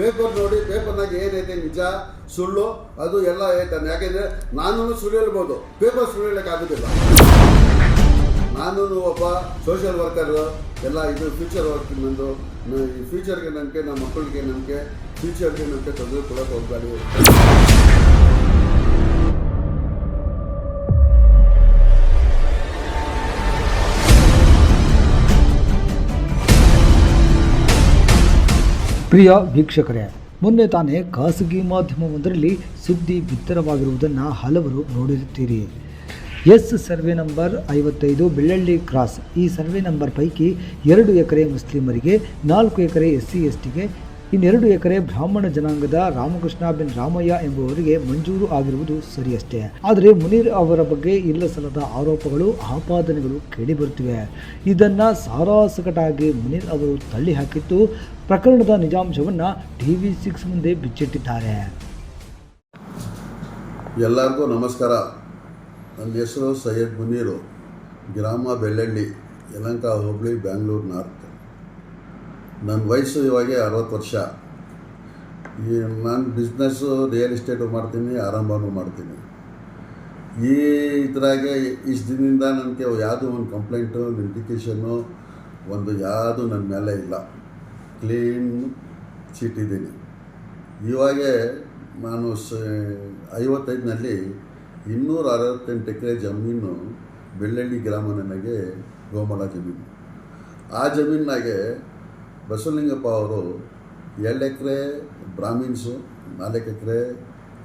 Paper ನೋಡಿ ಪೇಪರ್ನಾಗ ಏನೈತೆ ನಿಜ, ಸುಳ್ಳು, ಅದು ಎಲ್ಲ ಹೇಳ್ತಾನೆ ಯಾಕೆಂದರೆ ನಾನು ಸುಳ್ಳು ಹೇಳ್ಬೋದು, ಪೇಪರ್ ಸುಳ್ಳು ನಾನು ಒಬ್ಬ ಸೋಷಿಯಲ್ ವರ್ಕರು ಎಲ್ಲ ಇದು ಫ್ಯೂಚರ್ ವರ್ಕ್ ನಂದು ಈ ಫ್ಯೂಚರ್ಗೆ ನಂಬಿಕೆ, ನಮ್ಮ ಮಕ್ಕಳಿಗೆ ನಂಬಿಕೆ ಫ್ಯೂಚರ್ಗೆ ನಂಬಿಕೆ ತೊಂದರೆ ಕೊಡೋಕೆ ಹೋಗ್ಬೇಡಿ. ಪ್ರಿಯ ವೀಕ್ಷಕರೇ, ಮೊನ್ನೆ ತಾನೇ ಖಾಸಗಿ ಮಾಧ್ಯಮವೊಂದರಲ್ಲಿ ಸುದ್ದಿ ಬಿತ್ತರವಾಗಿರುವುದನ್ನು ಹಲವರು ನೋಡಿರುತ್ತೀರಿ. ಎಸ್ ಸರ್ವೆ ನಂಬರ್ ಐವತ್ತೈದು ಬೆಳ್ಳಳ್ಳಿ ಕ್ರಾಸ್. ಈ ಸರ್ವೆ ನಂಬರ್ ಪೈಕಿ ಎರಡು ಎಕರೆ ಮುಸ್ಲಿಮರಿಗೆ, ನಾಲ್ಕು ಎಕರೆ ಎಸ್ ಸಿ ಎಸ್ ಟಿಗೆ ಇನ್ನೆರಡು ಎಕರೆ ಬ್ರಾಹ್ಮಣ ಜನಾಂಗದ ರಾಮಕೃಷ್ಣ ಬಿನ್ ರಾಮಯ್ಯ ಎಂಬುವರಿಗೆ ಮಂಜೂರು ಆಗಿರುವುದು ಸರಿಯಷ್ಟೇ. ಆದರೆ ಮುನೀರ್ ಅವರ ಬಗ್ಗೆ ಇಲ್ಲ ಸಲ್ಲದ ಆರೋಪಗಳು, ಆಪಾದನೆಗಳು ಕೇಳಿಬರುತ್ತಿವೆ. ಇದನ್ನು ಸಾರಾಸಕಟಾಗಿ ಮುನೀರ್ ಅವರು ತಳ್ಳಿ ಹಾಕಿದ್ದು ಪ್ರಕರಣದ ನಿಜಾಂಶವನ್ನು ಟಿ ವಿ ಸಿಕ್ಸ್ ಮುಂದೆ ಬಿಚ್ಚಿಟ್ಟಿದ್ದಾರೆ. ಎಲ್ಲರಿಗೂ ನಮಸ್ಕಾರ. ನನ್ನ ಹೆಸರು ಸೈಯದ್ ಮುನೀರು. ಗ್ರಾಮ ಬೆಳ್ಳಳ್ಳಿ, ಯಲಂಕ ಹೋಬಳಿ, ಬ್ಯಾಂಗ್ಳೂರು ನಾರ್ತ್. ನನ್ನ ವಯಸ್ಸು ಇವಾಗೆ ಅರವತ್ತು ವರ್ಷ. ಈ ನಾನು ಬಿಸ್ನೆಸ್ಸು ರಿಯಲ್ ಎಸ್ಟೇಟು ಮಾಡ್ತೀನಿ, ಆರಂಭನೂ ಮಾಡ್ತೀನಿ. ಈ ಇದ್ರಾಗೆ ಇಷ್ಟು ದಿನದಿಂದ ನನಗೆ ಯಾವುದೂ ಒಂದು ಕಂಪ್ಲೇಂಟು ಇಂಡಿಕೇಷನ್ನು ಒಂದು ಯಾವುದು ನನ್ನ ಮೇಲೆ ಇಲ್ಲ. ಕ್ಲೀನ್ ಚೀಟಿದ್ದೀನಿ ಇವಾಗೆ ನಾನು ಸ, ಐವತ್ತೈದನಲ್ಲಿ ಇನ್ನೂರ ಅರವತ್ತೆಂಟು ಎಕರೆ ಜಮೀನು ಬೆಳ್ಳಳ್ಳಿ ಗ್ರಾಮ ನನಗೆ ಗೋಮಳ ಜಮೀನು. ಆ ಜಮೀನಾಗೆ ಬಸವಲಿಂಗಪ್ಪ ಅವರು ಎರಡು ಎಕರೆ ಬ್ರಾಹ್ಮಿನ್ಸು, ನಾಲ್ಕು ಎಕರೆ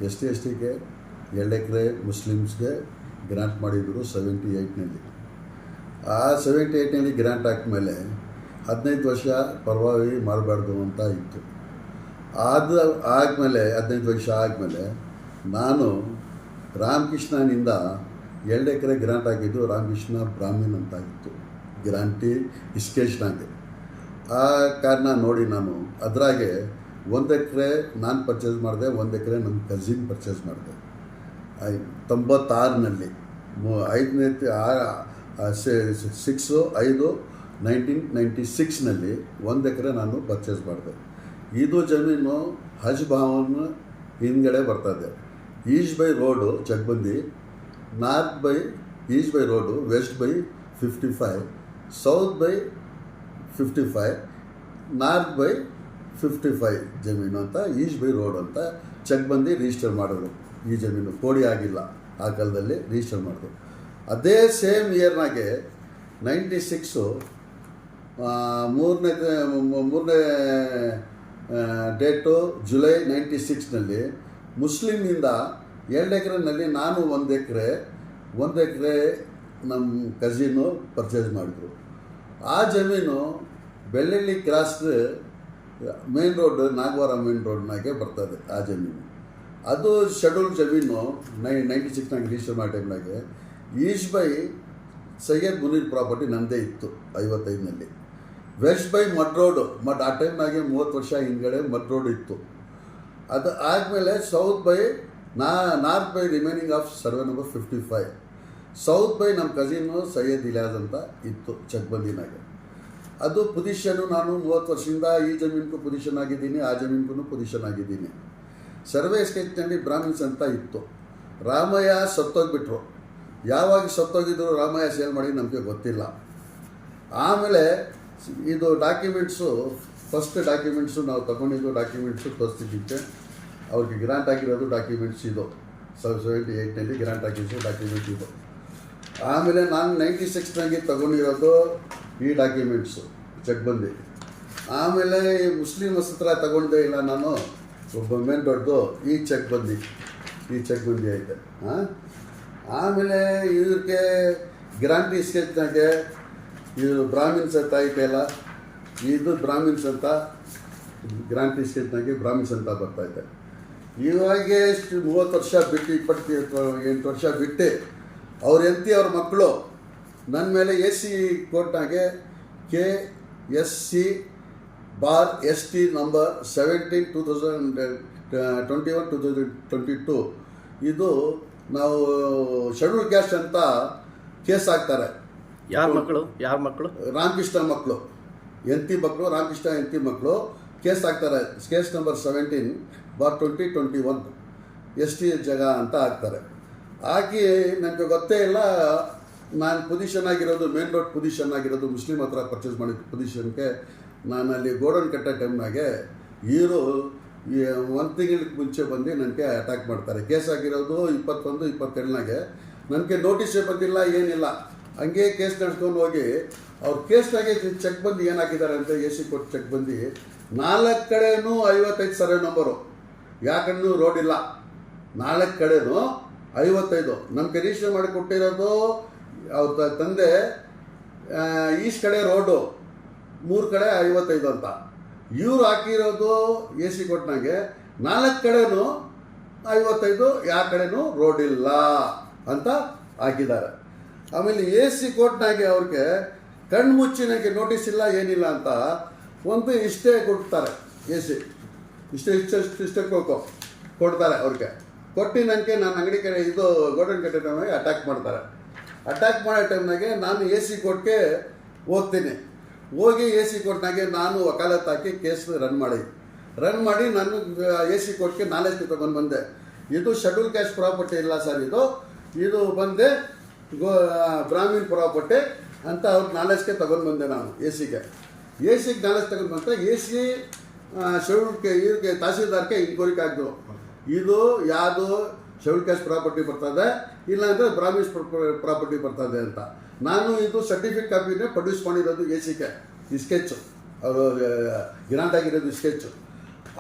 ಎಸ್ ಟಿ ಎಸ್ ಟಿಗೆ ಎರಡು ಎಕರೆ ಮುಸ್ಲಿಮ್ಸ್ಗೆ ಗ್ರಾಂಟ್ ಮಾಡಿದ್ರು ಸೆವೆಂಟಿ ಏಯ್ಟ್ನಲ್ಲಿ. ಆ ಸೆವೆಂಟಿ ಏಯ್ಟ್ನಲ್ಲಿ ಗ್ರ್ಯಾಂಟ್ ಹಾಕಿದ್ಮೇಲೆ ಹದಿನೈದು ವರ್ಷ ಪರವಾಗಿ ಮಾಡಬಾರ್ದು ಅಂತ ಇತ್ತು. ಆದ ಆದಮೇಲೆ, ಹದಿನೈದು ವರ್ಷ ಆದಮೇಲೆ ನಾನು ರಾಮಕೃಷ್ಣನಿಂದ ಎರಡು ಎಕರೆ ಗ್ರಾಂಟ್ ಆಗಿದ್ದು ರಾಮಕೃಷ್ಣ ಬ್ರಾಹ್ಮೀಣ್ ಅಂತ ಇತ್ತು ಗ್ರಾಂಟಿ ಇಸ್ಕೇಶ್ನಾಗೆ ಆ ಕಾರಣ ನೋಡಿ ನಾನು. ಅದರಾಗೆ ಒಂದು ಎಕರೆ ನಾನು ಪರ್ಚೇಸ್ ಮಾಡಿದೆ, ಒಂದು ಎಕರೆ ನನ್ನ ಕಝಿನ್ ಪರ್ಚೇಸ್ ಮಾಡಿದೆ. ತೊಂಬತ್ತಾರನಲ್ಲಿ ಐದನೇ ಸಿಕ್ಸು ಐದು ನೈನ್ಟೀನ್ ನೈಂಟಿ ಸಿಕ್ಸ್ನಲ್ಲಿ ಒಂದು ಎಕರೆ ನಾನು ಪರ್ಚೇಸ್ ಮಾಡಿದೆ. ಇದು ಜಮೀನು ಹಜ್ ಭವನ್ ಹಿಂದ್ಗಡೆ ಬರ್ತದೆ east by road ಚಕ್ಬಂದಿ, north by east by road, west by fifty five south by fifty five north by fifty five ಜಮೀನು ಅಂತ ಈಸ್ಟ್ ಬೈ ರೋಡ್ ಅಂತ ಚೆಕ್ ಬಂದು ರಿಜಿಸ್ಟರ್ ಮಾಡಿದ್ರು. ಈ ಜಮೀನು ಕೋಡಿ ಆಗಿಲ್ಲ, ಆ ಕಾಲದಲ್ಲಿ ರಿಜಿಸ್ಟರ್ ಮಾಡಿದ್ರು. ಅದೇ ಸೇಮ್ ಇಯರ್ನಾಗೆ ನೈಂಟಿ ಸಿಕ್ಸು ಮೂರನೇ ಮೂರನೇ ಡೇಟು ಜುಲೈ ನೈಂಟಿ ಸಿಕ್ಸ್ನಲ್ಲಿ ಮುಸ್ಲಿಮ್ನಿಂದ ಎರಡು ಎಕರೆನಲ್ಲಿ ನಾನು ಒಂದು ಎಕರೆ ಒಂದು ಎಕರೆ ನಮ್ಮ ಕಸಿನು ಪರ್ಚೇಸ್ ಮಾಡಿದ್ರು. ಆ ಜಮೀನು Bellahalli cross main road, Nagawara main ರೋಡ್ನಾಗೆ ಬರ್ತದೆ ಆ ಜಮೀನು. ಅದು ಶೆಡ್ಯೂಲ್ ಜಮೀನು ನೈ ನೈಂಟಿ ಸಿಕ್ಸ್ನಾಗ ರಿಜಿಸ್ಟರ್ ಮಾಡೋ ಟೈಮ್ನಾಗೆ. East by Syed Munir property ನನ್ನದೇ ಇತ್ತು ಐವತ್ತೈದನಲ್ಲಿ. West by mud road, mud ಆ ಟೈಮ್ನಾಗೆ ಮೂವತ್ತು ವರ್ಷ ಹಿಂದ್ಗಡೆ ಮಡ್ ರೋಡ್ ಇತ್ತು. ಅದು ಆದಮೇಲೆ ಸೌತ್ ಬೈ ನಾ north by remaining of survey number fifty five. South by ನಮ್ಮ ಕಸಿನ್ನು ಸೈಯದ್ ಇಲಿಯಾಸ್ ಅಂತ ಇತ್ತು ಚಕ್ಬಂದಿನಾಗ ಅದು ಪೊಸಿಷನು ನಾನು ಮೂವತ್ತು ವರ್ಷದಿಂದ ಈ ಜಮೀನಿಗೂ ಪೊಸಿಷನ್ ಆಗಿದ್ದೀನಿ, ಆ ಜಮೀನಿಗೂ ಪೊಸಿಷನ್ ಆಗಿದ್ದೀನಿ. ಸರ್ವೆ ಸ್ಟೇಟ್ನಲ್ಲಿ ಬ್ರಾಹ್ಮಿನ್ಸ್ ಅಂತ ಇತ್ತು. ರಾಮಯ್ಯ ಸತ್ತೋಗ್ಬಿಟ್ರು. ಯಾವಾಗ ಸತ್ತೋಗಿದ್ರು ರಾಮಯ್ಯ ಸೇಲ್ ಮಾಡಿ ನಮಗೆ ಗೊತ್ತಿಲ್ಲ. ಆಮೇಲೆ ಇದು ಡಾಕ್ಯುಮೆಂಟ್ಸು ಫಸ್ಟ್ ಡಾಕ್ಯುಮೆಂಟ್ಸು ನಾವು ತಗೊಂಡಿದ್ದು ಡಾಕ್ಯುಮೆಂಟ್ಸು ತೋರಿಸ್ತಿದ್ದಕ್ಕೆ, ಅವ್ರಿಗೆ ಗ್ರಾಂಟ್ ಆಗಿರೋದು ಡಾಕ್ಯುಮೆಂಟ್ಸ್ ಇದು. ಸೆವೆಂಟಿ ಏಯ್ಟ್ನಲ್ಲಿ ಗ್ರಾಂಟ್ ಆಗಿದ್ದು ಡಾಕ್ಯುಮೆಂಟ್ ಇದು. ಆಮೇಲೆ ನಾನು ನೈಂಟಿ ಸಿಕ್ಸ್ನಾಗೆ ತಗೊಂಡಿರೋದು ಈ ಡಾಕ್ಯುಮೆಂಟ್ಸು ಚೆಕ್ ಬಂದು. ಆಮೇಲೆ ಈ ಮುಸ್ಲಿಮ್ಸ್ ಹತ್ರ ತಗೊಂಡೇ ಇಲ್ಲ ನಾನು, ಒಬ್ಬ ಮೇನ್ ದೊಡ್ಡದು, ಈ ಚೆಕ್ ಬಂದು, ಈ ಚೆಕ್ ಬಂದು ಐತೆ. ಹಾಂ ಆಮೇಲೆ ಇದಕ್ಕೆ ಗ್ರಾಂಟಿ ಸ್ಕೆಚ್ನಾಗೆ ಇದು ಬ್ರಾಹ್ಮಿನ್ಸ್ ಅಂತ ಐತೆಲ್ಲ ಇದು ಬ್ರಾಹ್ಮಿನ್ಸ್ ಅಂತ ಗ್ರಾಂಟಿ ಸ್ಕೆಚ್ನಾಗೆ ಬ್ರಾಹ್ಮಿನ್ಸ್ ಅಂತ ಬರ್ತೈತೆ ಇವಾಗೆ ಮೂವತ್ತು ವರ್ಷ ಬಿಟ್ಟು, ಇಪ್ಪತ್ತು, ಎಂಟು ವರ್ಷ ಬಿಟ್ಟು ಅವ್ರ ಎಂತಿ ಅವ್ರ ಮಕ್ಕಳು ನನ್ನ ಮೇಲೆ A C ಕೋರ್ಟ್ನಾಗೆ K S C bar S T number seventeen two thousand twenty one two thousand twenty two. ಇದು ನಾವು ಶೆಡ್ಯೂಲ್ ಕ್ಯಾಸ್ಟ್ ಅಂತ ಕೇಸ್ ಹಾಕ್ತಾರೆ. ಯಾರ ಮಕ್ಕಳು? ಯಾರ ಮಕ್ಕಳು? ರಾಮಕೃಷ್ಣ ಮಕ್ಕಳು. ಎಂತಿ ಮಕ್ಕಳು ರಾಮಕೃಷ್ಣ ಎಂತಿ ಮಕ್ಕಳು ಕೇಸ್ ಹಾಕ್ತಾರೆ. Case number seventeen bar twenty twenty one. S T ಜಗ ಅಂತ ಹಾಕ್ತಾರೆ. ಹಾಕಿ ನನಗೆ ಗೊತ್ತೇ ಇಲ್ಲ. ನಾನು ಪೊಸಿಷನ್ ಆಗಿರೋದು ಮೇನ್ ರೋಡ್ ಪೊಸಿಷನ್ ಆಗಿರೋದು ಮುಸ್ಲಿಂ ಹತ್ರ ಪರ್ಚೇಸ್ ಮಾಡಿದ ಪೊಸಿಷನ್ಗೆ ನಾನು ಅಲ್ಲಿ ಗೋಡನ್ ಕಟ್ಟೋ ಟೈಮ್ನಾಗೆ ಇವರು ಒಂದು ತಿಂಗಳಿಗೆ ಮುಂಚೆ ಬಂದು ನನಗೆ ಅಟ್ಯಾಕ್ ಮಾಡ್ತಾರೆ. ಕೇಸ್ ಆಗಿರೋದು ಇಪ್ಪತ್ತೊಂದು ಇಪ್ಪತ್ತೆರಡನಾಗೆ ನನಗೆ ನೋಟಿಸೇ ಬಂದಿಲ್ಲ, ಏನಿಲ್ಲ. ಹಂಗೆ ಕೇಸ್ ನಡೆಸ್ಕೊಂಡು ಹೋಗಿ ಅವ್ರ ಕೇಸ್ನಾಗೆ ಚೆಕ್ ಬಂದು ಏನಾಕಿದ್ದಾರೆ ಅಂತ ಎ ಸಿ ಕೊಟ್ಟು ಚೆಕ್ ಬಂದು ನಾಲ್ಕು ಕಡೆನೂ ಐವತ್ತೈದು ಸರ್ವೆ ನಂಬರು ಯಾಕಂದ್ರೂ ರೋಡ್ ಇಲ್ಲ. ನಾಲ್ಕು ಕಡೆನೂ ಐವತ್ತೈದು. ನಮ್ಮ ರಿಜಿಸ್ಟರ್ ಮಾಡಿ ಕೊಟ್ಟಿರೋದು ಅವ್ರ ತಂದೆ ಈಸ್ಟ್ ಕಡೆ ರೋಡು, ಮೂರು ಕಡೆ ಐವತ್ತೈದು ಅಂತ. ಇವ್ರು ಹಾಕಿರೋದು ಎ ಸಿ ಕೊಟ್ಟನಾಗೆ ನಾಲ್ಕು ಕಡೆನೂ ಐವತ್ತೈದು ಯಾವ ಕಡೆನೂ ರೋಡ್ ಇಲ್ಲ ಅಂತ ಹಾಕಿದ್ದಾರೆ. ಆಮೇಲೆ ಎ ಸಿ ಕೋರ್ಟ್ನಾಗೆ ಅವ್ರಿಗೆ ಕಣ್ಣು ಮುಚ್ಚಿನಾಗೆ ನೋಟಿಸ್ ಇಲ್ಲ, ಏನಿಲ್ಲ ಅಂತ ಒಂದು ಇಷ್ಟೇ ಕೊಡ್ತಾರೆ ಎ ಸಿ. ಇಷ್ಟೇ ಇಷ್ಟೇ ಇಷ್ಟೇ ಕೊಡ್ತಾರೆ ಅವ್ರಿಗೆ. ಕೊಟ್ಟು ನಾನು ಅಂಗಡಿ ಕಡೆ ಇದು ಗೋಡನ್ ಕಟ್ಟೆ ಟೈಮ್ನಾಗೆ ಅಟ್ಯಾಕ್ ಮಾಡ್ತಾರೆ. ಅಟ್ಯಾಕ್ ಮಾಡೋ ಟೈಮ್ನಾಗೆ ನಾನು ಎ ಸಿ ಕೋರ್ಟ್ಗೆ ಹೋಗ್ತೀನಿ. ಹೋಗಿ ಎ ಸಿ ಕೋರ್ಟ್ನಾಗೆ ನಾನು ವಕಾಲತ್ ಹಾಕಿ ಕೇಸ್ ರನ್ ಮಾಡಿ. ರನ್ ಮಾಡಿ ನಾನು ಎ ಸಿ ಕೋರ್ಟ್ಗೆ ನಾಲೆಜ್ ತಗೊಂಡು ಬಂದೆ ಇದು ಶೆಡ್ಯೂಲ್ ಕ್ಯಾಶ್ ಪ್ರಾಪರ್ಟಿ ಇಲ್ಲ ಸರ್ ಇದು. ಇದು ಬಂದೆ, ಗೋ ಬ್ರಾಹ್ಮಿನ್ ಪ್ರಾಪರ್ಟಿ ಅಂತ ಅವ್ರ ನಾಲೆಜ್ಗೆ ತಗೊಂಡು ಬಂದೆ ನಾನು ಎ ಸಿಗೆ ಎ ಸಿಗೆ ನಾಲೆಜ್ ತಗೊಂಡು ಬಂತ ಎ ಸಿ ಶೆಡ್ಯೂಲ್ಗೆ ಇವ್ರಿಗೆ ತಹಸೀಲ್ದಾರ್ಗೆ ಇನ್ಕ್ವೈರಿಗೆ ಹಾಕಿದ್ರು. ಇದು ಯಾವುದು ಶೆಡ್ಯೂಲ್ ಕ್ಯಾಶ್ ಪ್ರಾಪರ್ಟಿ ಬರ್ತದೆ, ಇಲ್ಲಾಂದರೆ ಬ್ರಾಹ್ಮಿನ್ಸ್ ಪ್ರಾಪರ್ಟಿ ಬರ್ತದೆ ಅಂತ. ನಾನು ಇದು ಸರ್ಟಿಫಿಕೇಟ್ ಕಾಪಿನೇ ಪ್ರೊಡ್ಯೂಸ್ ಮಾಡಿರೋದು ಎ ಸಿಗೆ ಈ ಸ್ಕೆಚ್ಚು ಅವರು ಗ್ರಾಂಟ್ ಆಗಿರೋದು ಸ್ಕೆಚ್ಚು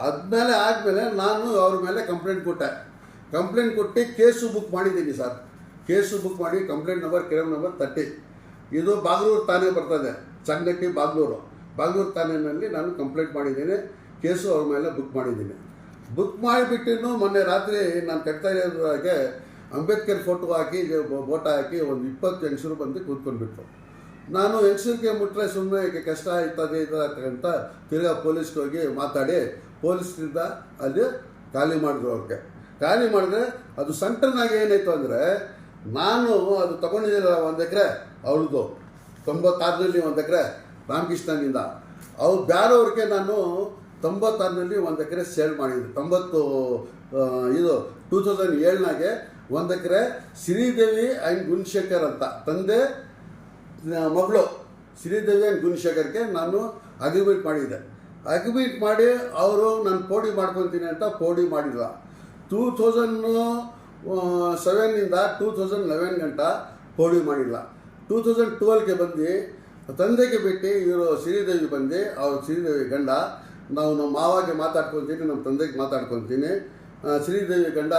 ಆದಮೇಲೆ ಆದಮೇಲೆ ನಾನು ಅವ್ರ ಮೇಲೆ ಕಂಪ್ಲೇಂಟ್ ಕೊಟ್ಟೆ. ಕಂಪ್ಲೇಂಟ್ ಕೊಟ್ಟು ಕೇಸು ಬುಕ್ ಮಾಡಿದ್ದೀನಿ ಸರ್ ಕೇಸು ಬುಕ್ ಮಾಡಿ complaint number crime number thirty ಇದು ಬಾಗ್ಲೂರು ತಾನೇ ಬರ್ತದೆ, ಚಂಗಟ್ಟಿ ಬಾಗ್ಲೂರು. ಬಾಗ್ಲೂರು ತಾನೆಯಲ್ಲಿ ನಾನು ಕಂಪ್ಲೇಂಟ್ ಮಾಡಿದ್ದೀನಿ, ಕೇಸು ಅವ್ರ ಮೇಲೆ ಬುಕ್ ಮಾಡಿದ್ದೀನಿ. ಬುಕ್ ಮಾಡಿಬಿಟ್ಟು ಮೊನ್ನೆ ರಾತ್ರಿ ನಾನು ಕಟ್ತಾ ಇರೋದ್ರಾಗೆ ಅಂಬೇಡ್ಕರ್ ಫೋಟೋ ಹಾಕಿ ಬೋಟ ಹಾಕಿ ಒಂದು ಇಪ್ಪತ್ತು ಹೆಂಗಸರು ಬಂದು ಕೂತ್ಕೊಂಡ್ಬಿಟ್ರು. ನಾನು ಹೆಂಗಸರಿಗೆ ಮುಟ್ಟರೆ ಸುಮ್ಮನೆ ಕಷ್ಟ ಆಯ್ತದೆ ಇದಾಗ್ತದೆ ಅಂತ ತಿರ್ಗಾ ಪೊಲೀಸ್ಗೆ ಹೋಗಿ ಮಾತಾಡಿ ಪೊಲೀಸ್ನಿಂದ ಅಲ್ಲಿ ಖಾಲಿ ಮಾಡಿದ್ರು ಅವ್ರಿಗೆ. ಖಾಲಿ ಮಾಡಿದ್ರೆ ಅದು ಸೆಂಟರ್ನಾಗ ಏನಾಯ್ತು ಅಂದರೆ, ನಾನು ಅದು ತಗೊಂಡಿದ್ದಿಲ್ಲ ಒಂದು ಎಕರೆ ಅವ್ರದ್ದು ತೊಂಬತ್ತಾರರಲ್ಲಿ ಒಂದು ಎಕರೆ ರಾಮಕೃಷ್ಣನಿಂದ. ಅವ್ರು ಬೇರೆಯವ್ರಿಗೆ ನಾನು ತೊಂಬತ್ತಾರರಲ್ಲಿ ಒಂದು ಎಕರೆ ಸೇಲ್ ಮಾಡಿದ್ರು. ತೊಂಬತ್ತು ಇದು ಟೂ ತೌಸಂಡ್ ಏಳ್ನಾಗೆ ಒಂದು ಎಕರೆ ಶ್ರೀದೇವಿ ಆ್ಯಂಡ್ ಗುಣಶೇಖರ್ ಅಂತ. ತಂದೆ ಮಗಳು ಶ್ರೀದೇವಿ ಆ್ಯಂಡ್ ಗುಣಶೇಖರ್ಗೆ ನಾನು ಅಗ್ರಿಮೆಂಟ್ ಮಾಡಿದ್ದೆ. ಅಗ್ರಿಮೆಂಟ್ ಮಾಡಿ ಅವರು ನಾನು ಪೋಡಿ ಮಾಡ್ಕೊತೀನಿ ಅಂತ ಪೋಡಿ ಮಾಡಿಲ್ಲ ಟೂ ತೌಸಂಡ್ ಸೆವೆನ್ನಿಂದ ಟೂ ತೌಸಂಡ್ ಲೆವೆನ್ ಗಂಟ ಪೋಡಿ ಮಾಡಿಲ್ಲ ಟೂ ತೌಸಂಡ್ ಟ್ವೆಲ್ಗೆ ಬಂದು ತಂದೆಗೆ ಬಿಟ್ಟು ಇವರು ಶ್ರೀದೇವಿ ಬಂದು ಅವ್ರು ಶ್ರೀದೇವಿ ಗಂಡ ನಾವು ನಮ್ಮ ಮಾವಾಗೆ ಮಾತಾಡ್ಕೊತೀನಿ ನಮ್ಮ ತಂದೆಗೆ ಮಾತಾಡ್ಕೊತೀನಿ. ಆ, ಶ್ರೀದೇವಿ ಗಂಡ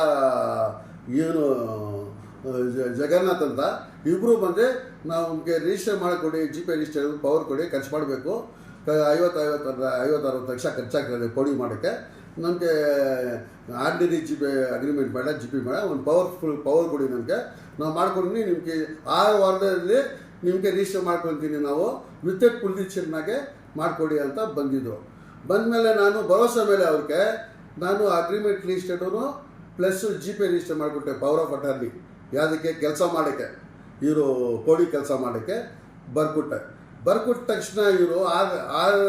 ಏನು ಜಗನ್ನಾಥ್ ಅಂತ ಇಬ್ಬರು ಬಂದರೆ ನಾವು ನಮಗೆ ರಿಜಿಸ್ಟರ್ ಮಾಡಿಕೊಡಿ ಜಿ ಪೇ ರಿಜಿಸ್ಟರ್ ಪವರ್ ಕೊಡಿ ಖರ್ಚು ಮಾಡಬೇಕು. ಐವತ್ತು ಐವತ್ತು ಐವತ್ತು ಲಕ್ಷ ಖರ್ಚಾಗ್ತದೆ ಪೌಡಿ ಮಾಡೋಕ್ಕೆ. ನಮಗೆ ಆರ್ಡಿನರಿ ಜಿ ಪಿ ಅಗ್ರಿಮೆಂಟ್ ಬೇಡ ಜಿ ಪಿ ಬೇಡ ಒಂದು ಪವರ್ಫುಲ್ ಪವರ್ ಕೊಡಿ ನಮಗೆ. ನಾವು ಮಾಡ್ಕೊಂಡು ನಿಮಗೆ ಆರು ವಾರದಲ್ಲಿ ನಿಮಗೆ ರಿಜಿಸ್ಟರ್ ಮಾಡ್ಕೊಳ್ತೀನಿ ನಾವು. ವಿತೌಟ್ ಪೊಲಿಟಿಷನ್ನಾಗೆ ಮಾಡಿಕೊಡಿ ಅಂತ ಬಂದಿದ್ದರು ಬಂದಮೇಲೆ ನಾನು ಭರೋಸೆ ಮೇಲೆ ಅವ್ರಿಗೆ, ನಾನು agreement registered plus G P register ಮಾಡಿಬಿಟ್ಟೆ ಪವರ್ ಆಫ್ ಅಟಾರ್ನಿ ಯಾವುದಕ್ಕೆ? ಕೆಲಸ ಮಾಡೋಕ್ಕೆ. ಇವರು ಕೋಡಿ ಕೆಲಸ ಮಾಡೋಕ್ಕೆ ಬರ್ಕೊಟ್ಟೆ. ಬರ್ಕೊಟ್ಟ ತಕ್ಷಣ ಇವರು ಆರು ಆರು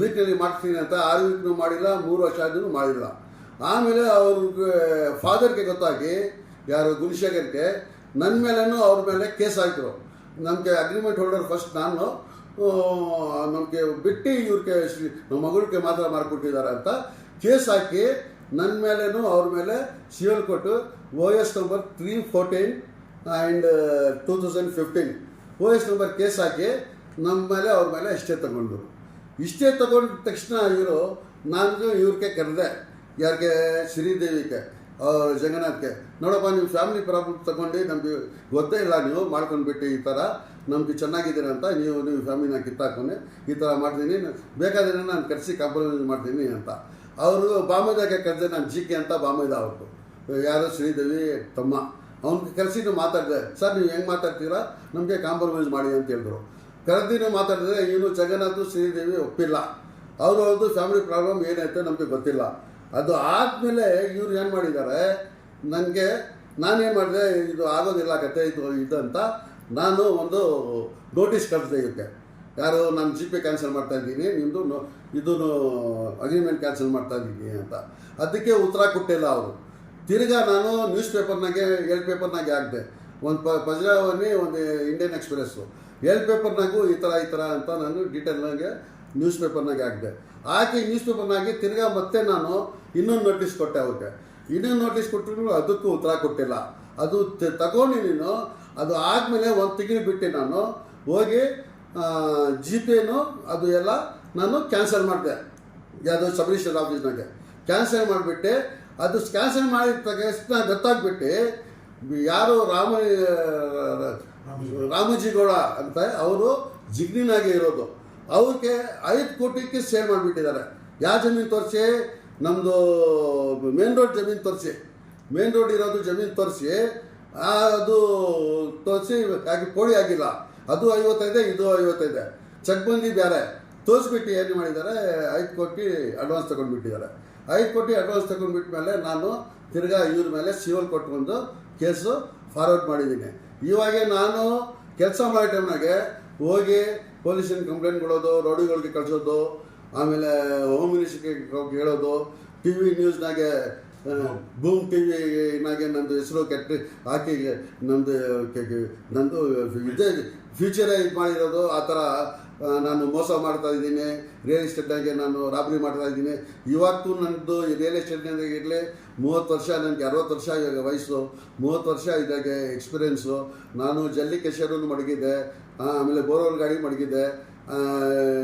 ವೀಕ್ನಲ್ಲಿ ಮಾಡ್ತೀನಿ ಅಂತ ಆರು ವೀಕ್ನು ಮಾಡಿಲ್ಲ, ಮೂರು ವರ್ಷ ಆದ್ರೂ ಮಾಡಿಲ್ಲ. ಆಮೇಲೆ ಅವ್ರಿಗೆ ಫಾದರ್ಗೆ ಗೊತ್ತಾಗಿ, ಯಾರು ಗುಣಶೇಖರ್ಗೆ ನನ್ನ ಮೇಲೇನು ಅವ್ರ ಮೇಲೆ ಕೇಸ್ ಆಯಿತು. ನಮಗೆ ಅಗ್ರಿಮೆಂಟ್ ಹೋಲ್ಡರ್ ಫಸ್ಟ್ ನಾನು. ನಮಗೆ ಬಿಟ್ಟು ಇವ್ರಿಗೆ ಶ್ರೀ- ನಮ್ಮ ಮಗಳಿಗೆ ಮಾತ್ರ ಮಾಡಿಕೊಟ್ಟಿದ್ದಾರೆ ಅಂತ ಕೇಸ್ ಹಾಕಿ ನನ್ನ ಮೇಲೇನು ಅವ್ರ ಮೇಲೆ ಸಿಎಲ್ ಕೊಟ್ಟು O S number three fourteen and two thousand fifteen O S number case ಹಾಕಿ ನಮ್ಮ ಮೇಲೆ ಅವ್ರ ಮೇಲೆ ಇಷ್ಟೇ ತಗೊಂಡ್ರು. ಇಷ್ಟೇ ತಗೊಂಡ ತಕ್ಷಣ ಇವರು ನಾನು ಇವ್ರಿಗೆ ಕರೆದೆ, ಯಾರಿಗೆ? ಶ್ರೀದೇವಿಗೆ ಜಗನ್ನಾಥ್ಗೆ. ನೋಡಪ್ಪ ನೀವು ಫ್ಯಾಮಿಲಿ ಪ್ರಾಬ್ಲಮ್ ತಗೊಂಡು ನಮಗೆ ಗೊತ್ತೇ ಇಲ್ಲ, ನೀವು ಮಾಡ್ಕೊಂಡ್ಬಿಟ್ಟು ಈ ಥರ ನಮ್ಗೆ ಚೆನ್ನಾಗಿದ್ದೀರಾ ಅಂತ ನೀವು ನೀವು ಫ್ಯಾಮಿಲಿನ ಕಿತ್ತಾಕೊಂಡು ಈ ಥರ ಮಾಡ್ತೀನಿ, ಬೇಕಾದ್ರೆ ನಾನು ಕರೆಸಿ ಕಾಂಪ್ರಮೈಸ್ ಮಾಡ್ತೀನಿ ಅಂತ. ಅವರು ಬಾಮೈದಾಗೆ ಕರೆದೆ ನಾನು ಜಿ ಕೆ ಅಂತ ಬಾಮೈದ ಅವರು ಯಾರೋ ಶ್ರೀದೇವಿ ತಮ್ಮ. ಅವ್ನಿಗೆ ಕರೆಸಿದ್ದು ಮಾತಾಡಿದೆ, ಸರ್, ನೀವು ಹೆಂಗೆ ಮಾತಾಡ್ತೀರಾ? ನಮಗೆ ಕಾಂಪ್ರಮೈಸ್ ಮಾಡಿ ಅಂತ ಹೇಳಿದ್ರು. ಕರೆದಿನೂ ಮಾತಾಡಿದ್ರೆ ಇವನು ಜಗನ್ನಾಥ್, ಶ್ರೀದೇವಿ ಒಪ್ಪಿಲ್ಲ. ಅವರು ಅವ್ರದ್ದು ಫ್ಯಾಮಿಲಿ ಪ್ರಾಬ್ಲಮ್ ಏನೈತೆ ನಮಗೆ ಗೊತ್ತಿಲ್ಲ. ಅದು ಆದಮೇಲೆ ಇವ್ರು ಏನು ಮಾಡಿದ್ದಾರೆ, ನನಗೆ ನಾನೇನು ಮಾಡಿದೆ, ಇದು ಆಗೋದಿಲ್ಲ ಕತೆ ಇದು ಇದು ಅಂತ ನಾನು ಒಂದು ನೋಟಿಸ್ ಕಳಿಸಿದೆ ಇವಕ್ಕೆ ಯಾರು ನಾನು ಜಿ ಪೇ ಕ್ಯಾನ್ಸಲ್ ಮಾಡ್ತಾ ಇದ್ದೀನಿ ನಿಮ್ಮದು ಇದು ಅಗ್ರಿಮೆಂಟ್ ಕ್ಯಾನ್ಸಲ್ ಮಾಡ್ತಾ ಇದ್ದೀನಿ ಅಂತ. ಅದಕ್ಕೆ ಉತ್ತರ ಕೊಟ್ಟಿಲ್ಲ ಅವರು. ತಿರ್ಗಾ ನಾನು ನ್ಯೂಸ್ ಪೇಪರ್ನಾಗೆ ಏಳು ಪೇಪರ್ನಾಗೆ ಹಾಕಿದೆ. ಒಂದು ಪ ಪಜಾವನಿ ಒಂದು ಇಂಡಿಯನ್ ಎಕ್ಸ್ಪ್ರೆಸ್ಸು ಏಳು ಪೇಪರ್ನಾಗೂ ಈ ಥರ ಈ ಥರ ಅಂತ ನಾನು ಡೀಟೇಲ್ನಾಗೆ ನ್ಯೂಸ್ ಪೇಪರ್ನಾಗೆ ಹಾಕಿದೆ. ಹಾಕಿ ನ್ಯೂಸ್ ಪೇಪರ್ನಾಗೆ ತಿರ್ಗಾ ಮತ್ತೆ ನಾನು ಇನ್ನೊಂದು ನೋಟಿಸ್ ಕೊಟ್ಟೆ ಅವ್ರಿಗೆ. ಇನ್ನೊಂದು ನೋಟಿಸ್ ಕೊಟ್ಟರು ಅದಕ್ಕೂ ಉತ್ತರ ಕೊಟ್ಟಿಲ್ಲ. ಅದು ತಗೊಂಡು ನೀನು ಅದು ಆದಮೇಲೆ ಒಂದು ತಿಂಗಳು ಬಿಟ್ಟು ನಾನು. ಹೋಗಿ ಜಿ ಪೇನು ಅದು ಎಲ್ಲ ನಾನು ಕ್ಯಾನ್ಸಲ್ ಮಾಡಿದೆ. ಯಾವುದು ಸಬ್ ಆಫೀಸ್ನಾಗೆ ಕ್ಯಾನ್ಸಲ್ ಮಾಡಿಬಿಟ್ಟೆ. ಅದು ಕ್ಯಾನ್ಸಲ್ ಮಾಡಿದ ತಕ್ಷಣ ಗೊತ್ತಾಗ್ಬಿಟ್ಟು, ಯಾರು ರಾಮ ರಾಮಜಿಗೌಡ ಅಂತ ಅವರು ಜಿಗ್ನಿನಾಗೆ ಇರೋದು. ಅವ್ರಿಗೆ ಐದು ಕೋಟಿಗೆ ಸೇಲ್ ಮಾಡಿಬಿಟ್ಟಿದ್ದಾರೆ. ಯಾವ ಜಮೀನು ತೋರಿಸಿ? ನಮ್ಮದು ಮೇನ್ ರೋಡ್ ಜಮೀನು ತೋರಿಸಿ. ಮೇನ್ ರೋಡ್ ಇರೋದು ಜಮೀನು ತೋರಿಸಿ. ಅದು ತೋರಿಸಿ, ಆಗಿ ಪೋಡಿ ಆಗಿಲ್ಲ. ಅದು ಐವತ್ತೈದೆ, ಇದು ಐವತ್ತೈದೆ. ಚೆಕ್ ಬಂದು ಬೇರೆ ತೋರಿಸ್ಬಿಟ್ಟು ಏನು ಮಾಡಿದ್ದಾರೆ? ಐದು ಕೋಟಿ ಅಡ್ವಾನ್ಸ್ ತಗೊಂಡ್ಬಿಟ್ಟಿದ್ದಾರೆ. ಐದು ಕೋಟಿ ಅಡ್ವಾನ್ಸ್ ತೊಗೊಂಡ್ಬಿಟ್ಟ ಮೇಲೆ ನಾನು ತಿರ್ಗಾ ಇವ್ರ ಮೇಲೆ ಸಿವಲ್ ಕೊಟ್ಕೊಂಡು ಕೇಸು ಫಾರ್ವರ್ಡ್ ಮಾಡಿದ್ದೀನಿ. ಇವಾಗ ನಾನು ಕೆಲಸ ಮಾಡೋ ಟೈಮ್ನಾಗೆ ಹೋಗಿ ಪೊಲೀಸಿನ ಕಂಪ್ಲೇಂಟ್ ಕೊಡೋದು, ರೋಡಿಗಳಿಗೆ ಕಳಿಸೋದು, ಆಮೇಲೆ ಹೋಮ್ ಮಿನಿಸ್ಟ್ರಿಗೆ ಹೇಳೋದು ಟಿ ವಿ ನ್ಯೂಸ್ನಾಗೆ ಬೂಮ್ ಟಿ ವಿನಾಗೆ ನಂದು ಹೆಸರು ಕೆಟ್ಟ ಹಾಕಿ, ನಂದು ನಂದು ಇದೇ ಫ್ಯೂಚರೇ ಇದು ಮಾಡಿರೋದು ಆ ಥರ ನಾನು ಮೋಸ ಮಾಡ್ತಾ ಇದ್ದೀನಿ. ರಿಯಲ್ ಎಸ್ಟೇಟ್ನಾಗೆ ನಾನು ರಾಬರಿ ಮಾಡ್ತಾ ಇದ್ದೀನಿ. ಇವತ್ತು ನನ್ನದು ರಿಯಲ್ ಎಸ್ಟೇಟ್ನಾಗೆ ಇರಲಿ, ಮೂವತ್ತು ವರ್ಷ ನನಗೆ ಅರವತ್ತು ವರ್ಷ ಇವಾಗ ವಯಸ್ಸು. ಮೂವತ್ತು ವರ್ಷ ಇದಾಗೆ ಎಕ್ಸ್ಪೀರಿಯೆನ್ಸು ನಾನು ಜಲ್ಲಿ ಕೆಶರನ್ನು ಮಡಗಿದ್ದೆ ಆಮೇಲೆ ಬೋರ್ವೆಲ್ ಗಾಡಿ ಮಡಗಿದ್ದೆ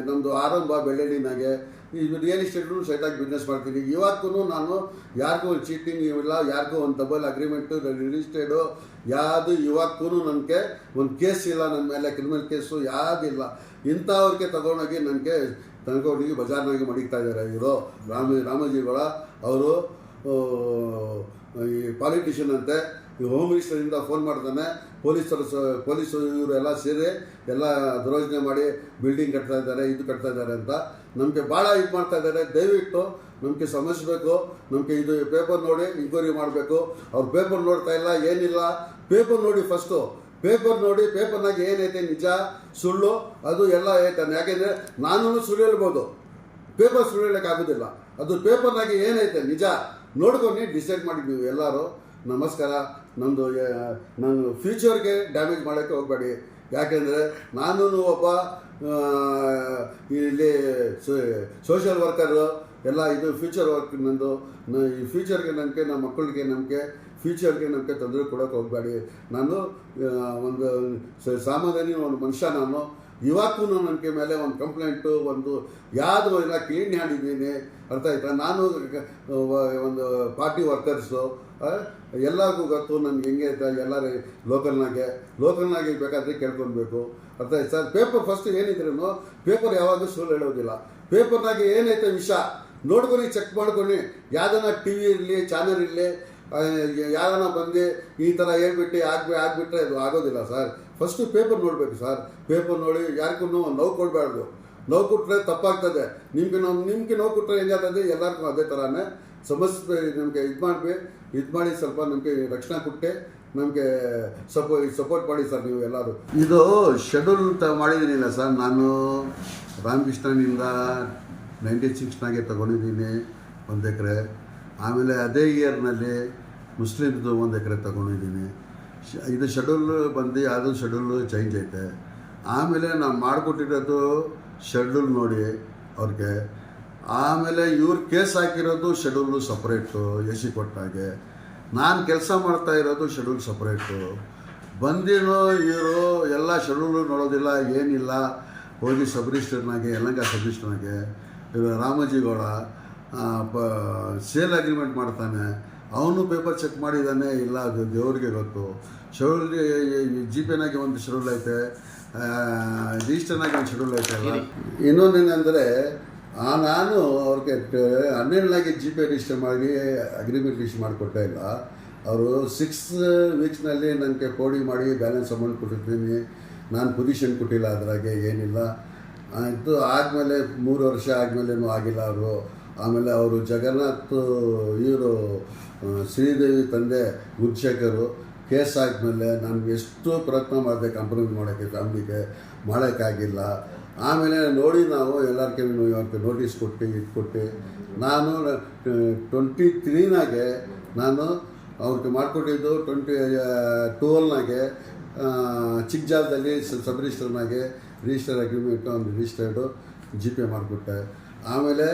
ನಮ್ಮದು ಆರಂಭ ಬೆಳ್ಳೆಳ್ಳಿನಾಗೆ ಈ ರಿಯಲ್ ಎಸ್ಟೇಟು ಸೈಟಾಗಿ ಬಿಸ್ನೆಸ್ ಮಾಡ್ತೀನಿ. ಇವತ್ತೂ ನಾನು ಯಾರಿಗೂ ಒಂದು ಚೀಟಿಂಗ್ ಇವಿಲ್ಲ ಯಾರಿಗೂ ಒಂದು ಡಬಲ್ ಅಗ್ರಿಮೆಂಟು ರಿಜಿಸ್ಟರ್ಡು ಯಾವುದು ಇವತ್ತೂ ನನಗೆ ಒಂದು ಕೇಸ್ ಇಲ್ಲ ನನ್ನ ಮೇಲೆ ಕ್ರಿಮಿನಲ್ ಕೇಸು ಯಾವುದಿಲ್ಲ. ಇಂಥವ್ರಿಗೆ ತಗೊಂಡೋಗಿ ನನಗೆ ತಗೊಂಡೋಗಿ ಬಜಾರ್ನಾಗಿ ಮಡಗ್ತಾ ಇದ್ದಾರೆ ಇವರು. ರಾಮ ರಾಮಜಿಗಳ ಅವರು ಈ ಪಾಲಿಟಿಷಿಯನ್ ಅಂತೆ. ಈ ಹೋಮ್ ಮಿನಿಸ್ಟರಿಂದ ಫೋನ್ ಮಾಡ್ತಾನೆ ಪೊಲೀಸರು ಪೊಲೀಸರು ಇವರು ಎಲ್ಲ ಸೇರಿ ಎಲ್ಲ ದುರೋಜನೆ ಮಾಡಿ ಬಿಲ್ಡಿಂಗ್ ಕಟ್ತಾ ಇದ್ದಾರೆ, ಇದು ಕಟ್ತಾ ಇದ್ದಾರೆ ಅಂತ. ನಮಗೆ ಭಾಳ ಇದು ಮಾಡ್ತಾ ಇದ್ದಾರೆ. ದಯವಿಟ್ಟು ನಮಗೆ ಸಮಸ್ಬೇಕು ನಮಗೆ ಇದು ಪೇಪರ್ ನೋಡಿ ಇನ್ಕ್ವೈರಿ ಮಾಡಬೇಕು. ಅವ್ರು ಪೇಪರ್ ನೋಡ್ತಾ ಇಲ್ಲ, ಏನಿಲ್ಲ. ಪೇಪರ್ ನೋಡಿ ಫಸ್ಟು ಪೇಪರ್ ನೋಡಿ ಪೇಪರ್ನಾಗ ಏನೈತೆ ನಿಜ, ಸುಳ್ಳು, ಅದು ಎಲ್ಲ ಐತಾನೆ ಯಾಕೆಂದರೆ ನಾನು ಸುಳ್ಳು ಪೇಪರ್ ಸುಳ್ಳು ಆಗೋದಿಲ್ಲ. ಅದು ಪೇಪರ್ನಾಗೆ ಏನೈತೆ ನಿಜ, ನೋಡ್ಕೊಂಡು ಡಿಸೈಡ್ ಮಾಡಿ ನೀವು ಎಲ್ಲರೂ. ನಮಸ್ಕಾರ. ನಮ್ಮದು ನಾನು ಫ್ಯೂಚರ್ಗೆ ಡ್ಯಾಮೇಜ್ ಮಾಡೋಕ್ಕೆ ಹೋಗಬೇಡಿ. ಯಾಕೆಂದರೆ ನಾನು ಒಬ್ಬ ಇಲ್ಲಿ ಸೋಷಿಯಲ್ ವರ್ಕರು ಎಲ್ಲ ಇದು ಫ್ಯೂಚರ್ ವರ್ಕ್ ನಂದು. ಈ ಫ್ಯೂಚರ್ಗೆ ನಮಗೆ ನಮ್ಮ ಮಕ್ಕಳಿಗೆ ನಮಗೆ ಫ್ಯೂಚರ್ಗೆ ನಮಗೆ ತೊಂದರೆ ಕೊಡೋಕೆ ಹೋಗಬೇಡಿ. ನಾನು ಒಂದು ಸಾಮಾನ್ಯ ಒಂದು ಮನುಷ್ಯ ನಾನು. ಇವತ್ತೂ ನನಗೆ ಮೇಲೆ ಒಂದು ಕಂಪ್ಲೇಂಟು ಒಂದು ಯಾವುದು ಇಲ್ಲ ಕ್ಲೀನ್ ಮಾಡಿದ್ದೀನಿ. ಅರ್ಥ ಆಯ್ತಾ? ನಾನು ಒಂದು ಪಾರ್ಟಿ ವರ್ಕರ್ಸು ಎಲ್ಲರಿಗೂ ಗೊತ್ತು ನನಗೆ ಹೆಂಗೆ ಐತೆ ಎಲ್ಲರೂ ಲೋಕಲ್ನಾಗೆ ಲೋಕಲ್ನಾಗೆ ಬೇಕಾದರೆ ಕೇಳ್ಕೊಳ್ಬೇಕು. ಅರ್ಥ ಆಯ್ತು ಸರ್ ಪೇಪರ್ ಫಸ್ಟ್ ಏನಿದ್ರೂ ಪೇಪರ್ ಯಾವಾಗಲೂ ಸುಳ್ಳು ಹೇಳೋದಿಲ್ಲ. ಪೇಪರ್ನಾಗೆ ಏನೈತೆ ವಿಷ? ನೋಡ್ಕೊಂಡು ಚೆಕ್ ಮಾಡ್ಕೊಂಡು ಯಾವ್ದನ್ನ ಟಿ ವಿ ಇರಲಿ ಚಾನಲ್ ಇರಲಿ ಯಾರನ್ನ ಬಂದು ಈ ಥರ ಹೇಳ್ಬಿಟ್ಟು ಆಗ್ಬಿ, ಆಗ್ಬಿಟ್ರೆ ಇದು ಆಗೋದಿಲ್ಲ ಸರ್. ಫಸ್ಟು ಪೇಪರ್ ನೋಡಬೇಕು ಸರ್. ಪೇಪರ್ ನೋಡಿ ಯಾರಿಗೂ ನೋವು ಕೊಡಬಾರ್ದು. ನೋವು ಕೊಟ್ಟರೆ ತಪ್ಪಾಗ್ತದೆ. ನಿಮಗೆ ನಾವು ನಿಮಗೆ ನೋವು ಕೊಟ್ಟರೆ ಹೆಂಗಾಗ್ತದೆ? ಎಲ್ಲರಿಗೂ ಅದೇ ಥರನೇ ಸಮಸ್ಯೆ ನಮಗೆ ಇದು ಮಾಡಿ ಇದು ಮಾಡಿ ಸ್ವಲ್ಪ ನಮಗೆ ರಕ್ಷಣೆ ಕೊಟ್ಟೆ, ನಮಗೆ ಸಪೋ ಸಪೋರ್ಟ್ ಮಾಡಿ ಸರ್ ನೀವು ಎಲ್ಲರೂ. ಇದು ಶೆಡ್ಯೂಲ್ ತ ಮಾಡಿದ್ದೀನಿಲ್ಲ ಸರ್, ನಾನು ರಾಮಕೃಷ್ಣನಿಂದ ನೈಂಟಿ ಸಿಕ್ಸ್ನಾಗೆ ತೊಗೊಂಡಿದ್ದೀನಿ ಒಂದು ಎಕರೆ. ಆಮೇಲೆ ಅದೇ ಇಯರ್ನಲ್ಲಿ ಮುಸ್ಲಿಮ್ದು ಒಂದು ಎಕರೆ ತೊಗೊಂಡಿದ್ದೀನಿ. ಇದು ಶೆಡ್ಯೂಲ್ ಬಂದು ಅದು ಶೆಡ್ಯೂಲು ಚೇಂಜ್ ಐತೆ. ಆಮೇಲೆ ನಾನು ಮಾಡಿಕೊಟ್ಟಿರೋದು ಶೆಡ್ಯೂಲ್ ನೋಡಿ ಅವ್ರಿಗೆ. ಆಮೇಲೆ ಇವ್ರು ಕೇಸ್ ಹಾಕಿರೋದು ಶೆಡ್ಯೂಲು ಸಪ್ರೇಟು ಎ ಸಿ ಕೊಟ್ಟಾಗೆ. ನಾನು ಕೆಲಸ ಮಾಡ್ತಾ ಇರೋದು ಶೆಡ್ಯೂಲ್ ಸಪ್ರೇಟು. ಬಂದಿರೋ ಇವರು ಎಲ್ಲ ಶೆಡ್ಯೂಲು ನೋಡೋದಿಲ್ಲ ಏನಿಲ್ಲ. ಹೋಗಿ ಸಬ್ ರಿಜಿಸ್ಟರ್ನಾಗೆ ಯಲಂಕ ಸಬ್ ರಿಜಿಸ್ಟರ್ನಾಗೆ ಇವರು ರಾಮಜಿಗೌಡ ಪ ಸೇಲ್ ಅಗ್ರಿಮೆಂಟ್ ಮಾಡ್ತಾನೆ. ಅವನು ಪೇಪರ್ ಚೆಕ್ ಮಾಡಿದ್ದಾನೆ ಇಲ್ಲ ಅದು ದೇವ್ರಿಗೆ ಗೊತ್ತು. ಶೆಡ್ಯೂಲ್ ಜಿ ಪೇನಾಗೆ ಒಂದು ಶೆಡ್ಯೂಲ್ ಐತೆ ರಿಜಿಸ್ಟರ್ನಾಗೆ ಒಂದು ಶೆಡ್ಯೂಲ್ ಐತೆ ಅಲ್ಲ. ಇನ್ನೊಂದೇನೆಂದರೆ ಆ, ನಾನು ಅವ್ರಿಗೆ ಹನ್ನೆರಡನಾಗಿ ಜಿ ಪಿ ರಿಜಿಸ್ಟರ್ ಮಾಡಿ ಅಗ್ರಿಮೆಂಟ್ ರಿಜಿಸ್ಟರ್ ಮಾಡಿಕೊಟ್ಟೇ ಇಲ್ಲ. ಅವರು ಸಿಕ್ಸ್ ವೀಕ್ಸ್ನಲ್ಲಿ ನನಗೆ ಕೋಡಿ ಮಾಡಿ ಬ್ಯಾಲೆನ್ಸ್ ಅಮೌಂಟ್ ಕೊಟ್ಟಿರ್ತೀನಿ. ನಾನು ಪೊಸಿಷನ್ ಕೊಟ್ಟಿಲ್ಲ ಅದರಾಗೆ, ಏನಿಲ್ಲ. ಆಯಿತು, ಆದಮೇಲೆ ಮೂರು ವರ್ಷ ಆದಮೇಲೇನೂ ಆಗಿಲ್ಲ ಅವರು. ಆಮೇಲೆ ಅವರು ಜಗನ್ನಾಥ್ ಇವರು ಶ್ರೀದೇವಿ ತಂದೆ ಗುರುಶೇಖರು ಕೇಸ್ ಆದಮೇಲೆ ನಾನು ಎಷ್ಟು ಪ್ರಯತ್ನ ಮಾಡಿದೆ ಕಂಪ್ಲೇಂಟ್ ಮಾಡೋಕ್ಕೆ ಫ್ಯಾಮ್ಲಿಗೆ ಮಾಡೋಕ್ಕಾಗಿಲ್ಲ. ಆಮೇಲೆ ನೋಡಿ ನಾವು ಎಲ್ಲರಿಗೆ ಅವ್ರಿಗೆ ನೋಟಿಸ್ ಕೊಟ್ಟು, ಇದು ಕೊಟ್ಟು. ನಾನು ಟ್ವೆಂಟಿ ತ್ರೀನಾಗೆ ನಾನು ಅವ್ರಿಗೆ ಮಾಡಿಕೊಟ್ಟಿದ್ದು ಟ್ವೆಂಟಿ ಟೂವಲ್ನಾಗೆ ಚಿಕ್ಕ ಜಾಗದಲ್ಲಿ ಸಬ್ ರಿಜಿಸ್ಟರ್ನಾಗೆ ರಿಜಿಸ್ಟರ್ ಅಗ್ರಿಮೆಂಟು ಒಂದು ರಿಜಿಸ್ಟರ್ಡು ಜಿ ಪೇ ಮಾಡಿಕೊಟ್ಟೆ. ಆಮೇಲೆ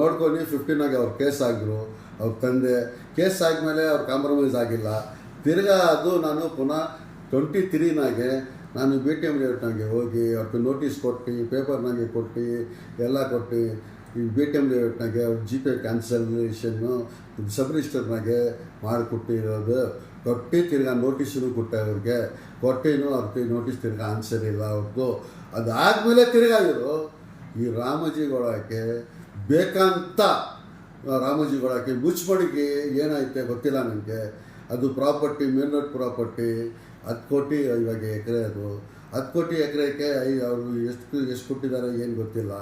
ನೋಡ್ಕೊಂಡು ಫಿಫ್ಟೀನಾಗೆ ಅವ್ರು ಕೇಸ್ ಆಗಿದ್ರು. ಅವ್ರ ತಂದೆ ಕೇಸ್ ಆದಮೇಲೆ ಅವ್ರು ಕಾಂಪ್ರಮೈಸ್ ಆಗಿಲ್ಲ. ತಿರ್ಗಾ ಅದು ನಾನು ಪುನಃ ಟ್ವೆಂಟಿ ತ್ರೀನಾಗೆ ನಾನು ಬಿ ಟಿ ಎಂ ಲೇಔಟ್ನಾಗೆ ಹೋಗಿ ಅವ್ರಿಗೆ ನೋಟಿಸ್ ಕೊಟ್ಟು ಪೇಪರ್ನಾಗೆ ಕೊಟ್ಟು, ಎಲ್ಲ ಕೊಟ್ಟು, ಈ ಬಿ ಟಿ ಎಂ ಲೇಔಟ್ನಾಗೆ ಅವ್ರ ಜಿ ಪೇ ಕ್ಯಾನ್ಸಲೇಷನ್ನು ಸಬ್ ರಿಜಿಸ್ಟರ್ನಾಗೆ ಮಾಡಿಕೊಟ್ಟಿರೋದು. ಕೊಟ್ಟು ತಿರ್ಗಾ ನೋಟಿಸನ್ನು ಕೊಟ್ಟೆ ಅವ್ರಿಗೆ. ಕೊಟ್ಟೇನು ಅವ್ರಿಗೆ ನೋಟಿಸ್ ತಿರ್ಗಿ ಆನ್ಸರ್ ಇಲ್ಲ ಅವ್ರದ್ದು ಅದಾದಮೇಲೆ ತಿರ್ಗಾ ಇವರು, ಈ ರಾಮಜಿಗೊಳಕ್ಕೆ ಬೇಕಂತ ರಾಮಜಿಗೊಳಕ್ಕೆ ಮುಚ್ಚಿಬಡಿಗೆ ಏನೈತೆ ಗೊತ್ತಿಲ್ಲ ನನಗೆ ಅದು ಪ್ರಾಪರ್ಟಿ ಮೇನ್ ರೋಡ್ ಪ್ರಾಪರ್ಟಿ ಹತ್ತು ಕೋಟಿ ಇವಾಗ ಎಕರೆ ಅದು. ಹತ್ತು ಕೋಟಿ ಎಕರೆಗೆ ಐ ಅವರು ಎಷ್ಟು ಎಷ್ಟು ಕೊಟ್ಟಿದ್ದಾರೆ ಏನು ಗೊತ್ತಿಲ್ಲ.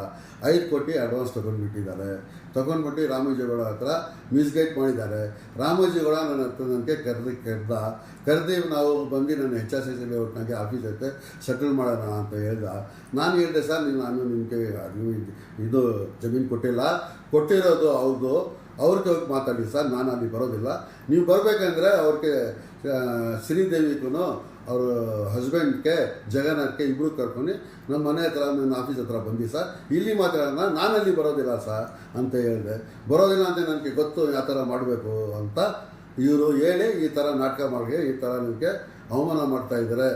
ಐದು ಕೋಟಿ ಅಡ್ವಾನ್ಸ್ ತೊಗೊಂಡ್ಬಿಟ್ಟಿದ್ದಾರೆ. ತೊಗೊಂಡ್ಬಿಟ್ಟು ರಾಮೋಜಿಗಳ ಹತ್ರ ಮಿಸ್ಗೈಡ್ ಮಾಡಿದ್ದಾರೆ. ರಾಮೋಜಿಗಳ ನನ್ನ ಹತ್ರ ನನಗೆ ಕರೆದು, ಕರೆದ. ಕರೆದು ನಾವು ಬಂದು ನನ್ನ ಎಚ್ ಸಿ ಸಿ ಲೇಔಟ್ನಾಗೆ ಆಫೀಸ್ ಜೊತೆ ಸೆಟಲ್ ಮಾಡೋಣ ಅಂತ ಹೇಳ್ದ. ನಾನು ಹೇಳಿದೆ, ಸರ್, ನೀವು ನಾನು ನಿಮಗೆ ನೀವು ಇದು ಜಮೀನು ಕೊಟ್ಟಿಲ್ಲ. ಕೊಟ್ಟಿರೋದು ಅವ್ರದ್ದು ಅವ್ರಿಗೆ ಹೋಗಿ ಮಾತಾಡಿ ಸರ್, ನಾನು ಅಲ್ಲಿ ಬರೋದಿಲ್ಲ. ನೀವು ಬರಬೇಕಂದ್ರೆ ಅವ್ರಿಗೆ ಶ್ರೀದೇವಿಗೂ ಅವ್ರ ಹಸ್ಬೆಂಡ್ಗೆ ಜಗನ್ನಾಥ್ಗೆ ಇಬ್ಬರು ಕರ್ಕೊಂಡು ನಮ್ಮ ಮನೆ ಹತ್ರ ನನ್ನ ಆಫೀಸ್ ಹತ್ರ ಬಂದು ಸರ್. ಇಲ್ಲಿ ಮಾತಾಡೋಣ ಅಲ್ಲಿ ಬರೋದಿಲ್ಲ ಸರ್ ಅಂತ ಹೇಳಿದೆ. ಬರೋದಿಲ್ಲ ಅಂತ ನನಗೆ ಗೊತ್ತು ಯಾವ ಥರ ಮಾಡಬೇಕು ಅಂತ ಇವರು ಹೇಳಿ ಈ ಥರ ನಾಟಕ ಮಾಡಿ ಈ ಥರ ನನಗೆ ಅವಮಾನ ಮಾಡ್ತಾ ಇದ್ದಾರೆ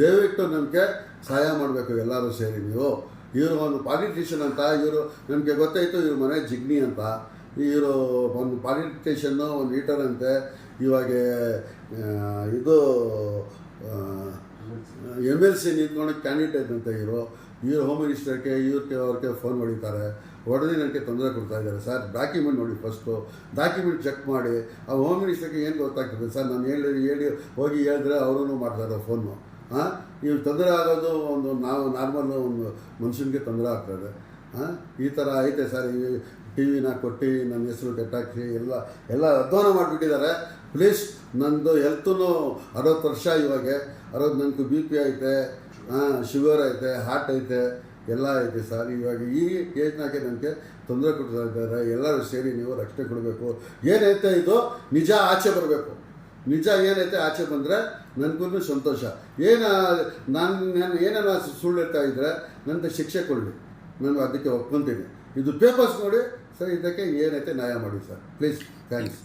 ದಯವಿಟ್ಟು ನನಗೆ ಸಹಾಯ ಮಾಡಬೇಕು ಎಲ್ಲರೂ ಸೇರಿ ನೀವು. ಇವರು ಒಂದು ಪಾಲಿಟಿಷಿಯನ್ ಅಂತ, ಇವರು ನಮಗೆ ಗೊತ್ತಾಯಿತು ಇವ್ರ ಮನೆ ಜಿಗ್ನಿ ಅಂತ. ಇವರು ಒಂದು ಪಾಲಿಟಿಷನ್ನು ಒಂದು ಲೀಟರ್ ಅಂತೆ ಇವಾಗ ಇದು ಎಂ ಎಲ್ ಸಿ ನಿಂತ್ಕೊಂಡು ಕ್ಯಾಂಡಿಡೇಟ್ ಅಂತ ಇವರು ಇವ್ರು ಹೋಮ್ ಮಿನಿಸ್ಟರ್ಗೆ ಇವ್ರಿಗೆ ಅವ್ರಿಗೆ ಫೋನ್ ಹೊಡಿತಾರೆ ಹೊಡೆದು ನನಗೆ ತೊಂದರೆ ಕೊಡ್ತಾ ಇದ್ದಾರೆ. ಸರ್, ಡಾಕ್ಯುಮೆಂಟ್ ನೋಡಿ ಫಸ್ಟು. ಡಾಕ್ಯುಮೆಂಟ್ ಚೆಕ್ ಮಾಡಿ. ಆ ಹೋಮ್ ಮಿನಿಸ್ಟರ್ಗೆ ಏನು ಗೊತ್ತಾಗ್ತದೆ? ಸರ್, ನಾನು ಹೇಳಿ ಹೇಳಿ, ಹೋಗಿ ಹೇಳಿದ್ರೆ ಅವರೂ ಮಾಡ್ತಾರೆ ಫೋನು. ಹಾಂ ನೀವು ತೊಂದರೆ ಆಗೋದು ಒಂದು ನಾವು ನಾರ್ಮಲ್ ಒಂದು ಮನುಷ್ಯನಿಗೆ ತೊಂದರೆ ಆಗ್ತದೆ. ಹಾಂ ಈ ಥರ ಐತೆ ಸರ್. ಟಿ ವಿನ ಕೊಟ್ಟು ನನ್ನ ಹೆಸರು ಕೆಟ್ಟಾಕಿ ಎಲ್ಲ ಎಲ್ಲ ಅಧ್ವಾನ ಮಾಡಿಬಿಟ್ಟಿದ್ದಾರೆ. ಪ್ಲೀಸ್ ನಂದು ಹೆಲ್ತೂ ಅರವತ್ತು ವರ್ಷ ಇವಾಗ. ಅರವತ್ತು ನನಗೆ ಬಿ ಪಿ ಐತೆ ಶುಗರ್ ಐತೆ ಹಾರ್ಟ್ ಐತೆ, ಎಲ್ಲ ಐತೆ ಸರ್ ಇವಾಗ ಈ ಏಜ್ನಾಗೆ ನನಗೆ ತೊಂದರೆ ಕೊಡ್ತಾ ಇದ್ದಾರೆ. ಎಲ್ಲರೂ ಸೇರಿ ನೀವು ರಕ್ಷಣೆ ಕೊಡಬೇಕು. ಏನೈತೆ ಇದು? ನಿಜ ಆಚೆ ಬರಬೇಕು. ನಿಜ ಏನೈತೆ? ಆಚೆ ಬಂದರೆ ನನಗೂ ಸಂತೋಷ. ಏನು, ನಾನು ನಾನು ಏನಾರ ಸುಳ್ಳು ಹೇಳ್ತಾ ಇದ್ದರೆ ನನಗೆ ಶಿಕ್ಷೆ ಕೊಡಲಿ. ನಾನು ಅದಕ್ಕೆ ಒಪ್ಕೊತೀನಿ. ಇದು ಪೇಪರ್ಸ್ ನೋಡಿ ಸರ್ ಇದಕ್ಕೆ ಏನೈತೆ ನ್ಯಾಯ ಮಾಡಿ ಸರ್? Please thanks